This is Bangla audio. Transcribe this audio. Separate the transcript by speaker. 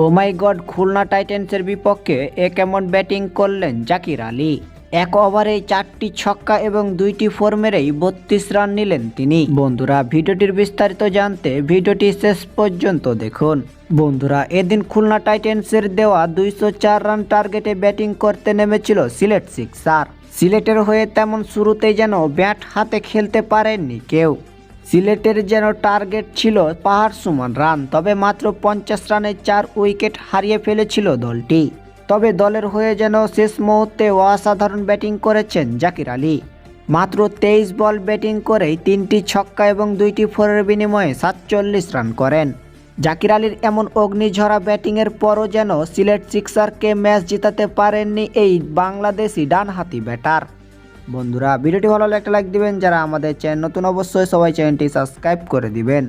Speaker 1: ও মাই গড, খুলনা টাইটেন্সের বিপক্ষে এ কেমন ব্যাটিং করলেন জাকির আলী? এক ওভারে চারটি ছক্কা এবং দুইটি ফোর মেরেই বত্রিশ রান নিলেন তিনি। বন্ধুরা, ভিডিওটির বিস্তারিত জানতে ভিডিওটি শেষ পর্যন্ত দেখুন। বন্ধুরা, এদিন খুলনা টাইটেন্সের দেওয়া দুইশো চার রান টার্গেটে ব্যাটিং করতে নেমেছিল সিলেট সিক্সার। সিলেটের হয়ে তেমন শুরুতেই যেন ব্যাট হাতে খেলতে পারেননি কেউ। সিলেটের যেন টার্গেট ছিল পাহাড় সমান রান, তবে মাত্র পঞ্চাশ রানে চার উইকেট হারিয়ে ফেলেছিল দলটি। তবে দলের হয়ে যেন শেষ মুহূর্তে অসাধারণ ব্যাটিং করেছেন জাকির আলী। মাত্র তেইশ বল ব্যাটিং করেই তিনটি ছক্কা এবং দুইটি ফোরের বিনিময়ে সাতচল্লিশ রান করেন। জাকির আলীর এমন অগ্নিঝরা ব্যাটিংয়ের পরও যেন সিলেট সিক্সারকে ম্যাচ জিতাতে পারেননি এই বাংলাদেশি ডানহাতি ব্যাটার। বন্ধুরা, ভিডিওটি ভালো হলে একটা লাইক দিবেন। যারা আমাদের চ্যানেল নতুন, অবশ্যই সবাই চ্যানেলটি সাবস্ক্রাইব করে দিবেন।